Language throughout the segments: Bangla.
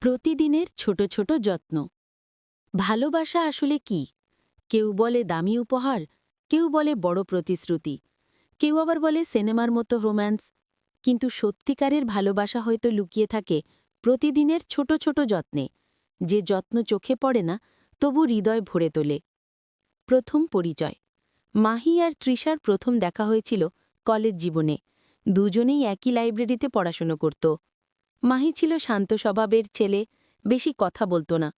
প্রতিদিনের ছোট ছোট যত্ন। ভালোবাসা আসলে কি? কেউ বলে দামি উপহার, কেউ বলে বড় প্রতিশ্রুতি, কেউ আবার বলে সিনেমার মতো রোম্যান্স। কিন্তু সত্যিকারের ভালোবাসা হয়তো লুকিয়ে থাকে প্রতিদিনের ছোট ছোট যত্নে। যে যত্ন চোখে পড়ে না, তবু হৃদয় ভরে তোলে। প্রথম পরিচয়। মাহি আর তৃষার প্রথম দেখা হয়েছিল কলেজ জীবনে। দুজনেই একই লাইব্রেরিতে পড়াশুনো করত। মাহি ছিল শান্ত স্বভাবের ছেলে, বেশি কথা বলতো না।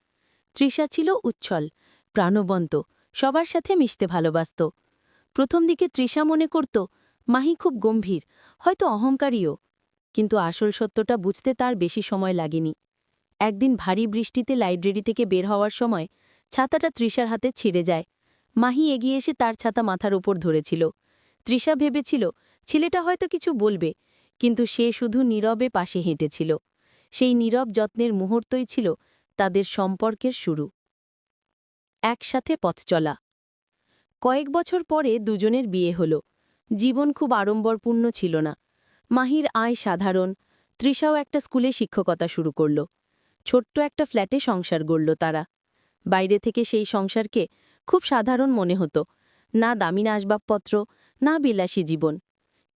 তৃষা ছিল উচ্ছল, প্রাণবন্ত, সবার সাথে মিশতে ভালোবাসত। প্রথম দিকে তৃষা মনে করত, মাহি খুব গম্ভীর, হয়তো অহংকারীও। কিন্তু আসল সত্যটা বুঝতে তার বেশি সময় লাগেনি। একদিন ভারী বৃষ্টিতে লাইব্রেরি থেকে বের হওয়ার সময় ছাতাটা তৃষার হাতে ছিঁড়ে যায়। মাহি এগিয়ে এসে তার ছাতা মাথার উপর ধরেছিল। তৃষা ভেবেছিল, ছেলেটা হয়তো কিছু বলবে কিন্তু সে শুধু নীরবে পাশে হেঁটেছিল। সেই নীরব যত্নের মুহূর্তই ছিল তাদের সম্পর্কের শুরু। একসাথে পথ চলা। কয়েক বছর পরে দুজনের বিয়ে হল। জীবন খুব আড়ম্বরপূর্ণ ছিল না। মাহির আয় সাধারণ। তৃষাও একটা স্কুলে শিক্ষকতা শুরু করল। ছোট্ট একটা ফ্ল্যাটে সংসার গড়ল তারা। বাইরে থেকে সেই সংসারকে খুব সাধারণ মনে হতো। না দামি না আসবাবপত্র, না বিলাসী জীবন।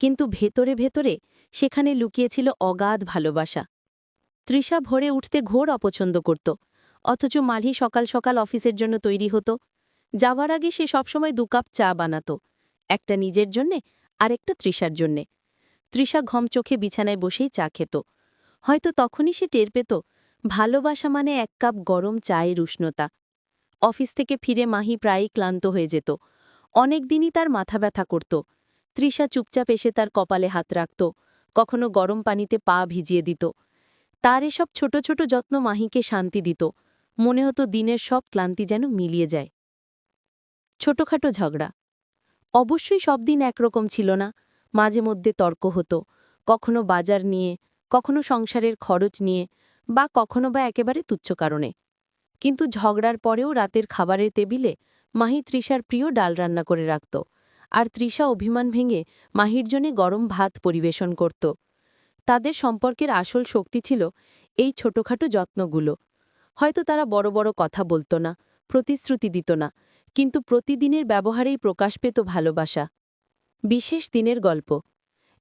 কিন্তু ভেতরে ভেতরে সেখানে লুকিয়েছিল অগাধ ভালোবাসা। তৃষা ভোরে উঠতে ঘোর অপছন্দ করত, অথচ মালহি সকাল সকাল অফিসের জন্য তৈরি হতো। যাওয়ার আগে সে সবসময় দু কাপ চা বানাত, একটা নিজের জন্যে, আরেকটা তৃষার জন্যে। তৃষা ঘম চোখে বিছানায় বসেই চা খেত। হয়তো তখনই সে টের পেত, ভালোবাসা মানে এক কাপ গরম চায়ের উষ্ণতা। অফিস থেকে ফিরে মাহি প্রায়ই ক্লান্ত হয়ে যেত। অনেক দিনই তার মাথা ব্যথা করত। তৃষা চুপচাপ এসে তার কপালে হাত রাখত, কখনো গরম পানিতে পা ভিজিয়ে দিত। তার এসব ছোট ছোট যত্ন মাহিকে শান্তি দিত, মনে হতো দিনের সব ক্লান্তি যেন মিলিয়ে যায়। ছোটখাটো ঝগড়া। অবশ্যই সব দিন একরকম ছিল না, মাঝে মধ্যে তর্ক হতো, কখনো বাজার নিয়ে, কখনো সংসারের খরচ নিয়ে, বা কখনো বা একেবারে তুচ্ছ কারণে। কিন্তু ঝগড়ার পরেও রাতের খাবারের টেবিলে মাহি তৃষার প্রিয় ডাল রান্না করে রাখত। আর তৃষা অভিমান ভেঙে মাহির জন্যে গরম ভাত পরিবেশন করত। তাদের সম্পর্কের আসল শক্তি ছিল এই ছোটখাটো যত্নগুলো। হয়তো তারা বড় বড় কথা বলতো না, প্রতিশ্রুতি দিত না, কিন্তু প্রতিদিনের ব্যবহারেই প্রকাশ পেত ভালোবাসা। বিশেষ দিনের গল্প।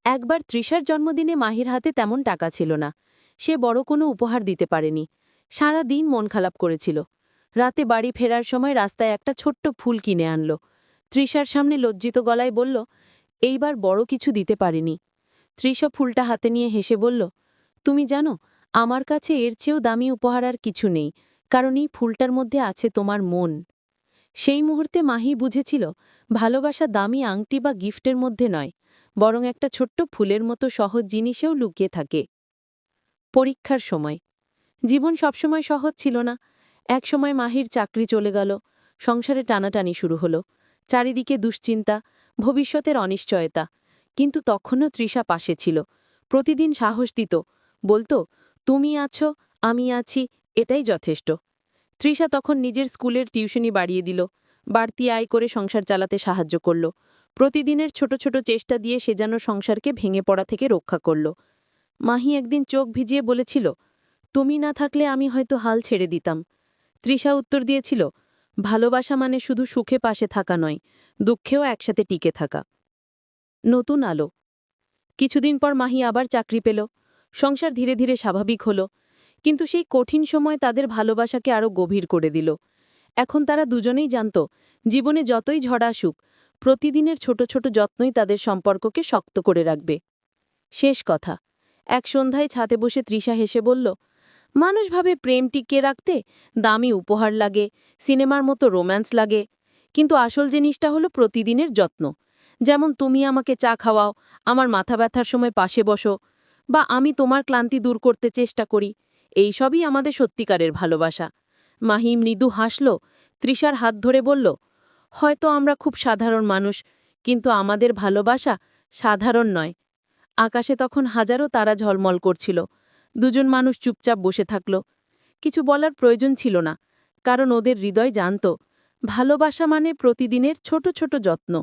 একবার তৃষার জন্মদিনে মাহির হাতে তেমন টাকা ছিল না। সে বড় কোনো উপহার দিতে পারেনি। সারা দিন মন খারাপ করেছিল। রাতে বাড়ি ফেরার সময় রাস্তায় একটা ছোট্ট ফুল কিনে আনল। তৃষার সামনে লজ্জিত গলায় বলল, এইবার বড় কিছু দিতে পারিনি। তৃষা ফুলটা হাতে নিয়ে হেসে বলল, তুমি জানো, আমার কাছে এর চেয়েও দামি উপহার আর কিছু নেই, কারণ এই ফুলটার মধ্যে আছে তোমার মন। সেই মুহূর্তে মাহি বুঝেছিল, ভালোবাসা দামি আংটি বা গিফটের মধ্যে নয়, বরং একটা ছোট্ট ফুলের মতো সহজ জিনিসেও লুকিয়ে থাকে। পরীক্ষার সময়। জীবন সবসময় সহজ ছিল না। একসময় মাহির চাকরি চলে গেল, সংসারে টানাটানি শুরু হলো। চারিদিকে দুশ্চিন্তা, ভবিষ্যতের অনিশ্চয়তা। কিন্তু তখনও তৃষা পাশে ছিল। প্রতিদিন সাহস দিত, বলতো, তুমি আছো, আমি আছি, এটাই যথেষ্ট। তৃষা তখন নিজের স্কুলের টিউশনি বাড়িয়ে দিল। বাড়তি আয় করে সংসার চালাতে সাহায্য করল। প্রতিদিনের ছোট ছোট চেষ্টা দিয়ে সে যেন সংসারকে ভেঙে পড়া থেকে রক্ষা করল। মাহি একদিন চোখ ভিজিয়ে বলেছিল, তুমি না থাকলে আমি হয়তো হাল ছেড়ে দিতাম। তৃষা উত্তর দিয়েছিল ভালোবাসা মানে শুধু সুখে পাশে থাকা নয়, দুঃখেও একসাথে টিকে থাকা। নতুন আলো। কিছুদিন পর মাহি আবার চাকরি পেল। সংসার ধীরে ধীরে স্বাভাবিক হল, কিন্তু সেই কঠিন সময় তাদের ভালোবাসাকে আরও গভীর করে দিল। এখন তারা দুজনেই জানত, জীবনে যতই ঝড় আসুক, প্রতিদিনের ছোট ছোট যত্নই তাদের সম্পর্ককে শক্ত করে রাখবে। শেষ কথা। এক সন্ধ্যায় ছাতে বসে তৃষা হেসে বলল মানুষ ভাবে প্রেম টিকিয়ে রাখতে দামি উপহার লাগে, সিনেমার মতো রোম্যান্স লাগে। কিন্তু আসল জিনিসটা হলো প্রতিদিনের যত্ন। যেমন তুমি আমাকে চা খাওয়াও, আমার মাথা ব্যথার সময় পাশে বসো, বা আমি তোমার ক্লান্তি দূর করতে চেষ্টা করি, এই সবই আমাদের সত্যিকারের ভালোবাসা। মাহি মৃদু হাসল, তৃষার হাত ধরে বলল, হয়তো আমরা খুব সাধারণ মানুষ, কিন্তু আমাদের ভালোবাসা সাধারণ নয়। আকাশে তখন হাজারো তারা ঝলমল করছিল। দুজন মানুষ চুপচাপ বসে থাকল। কিছু বলার প্রয়োজন ছিল না, কারণ ওদের হৃদয় জানত, ভালোবাসা মানে প্রতিদিনের ছোট ছোট যত্ন।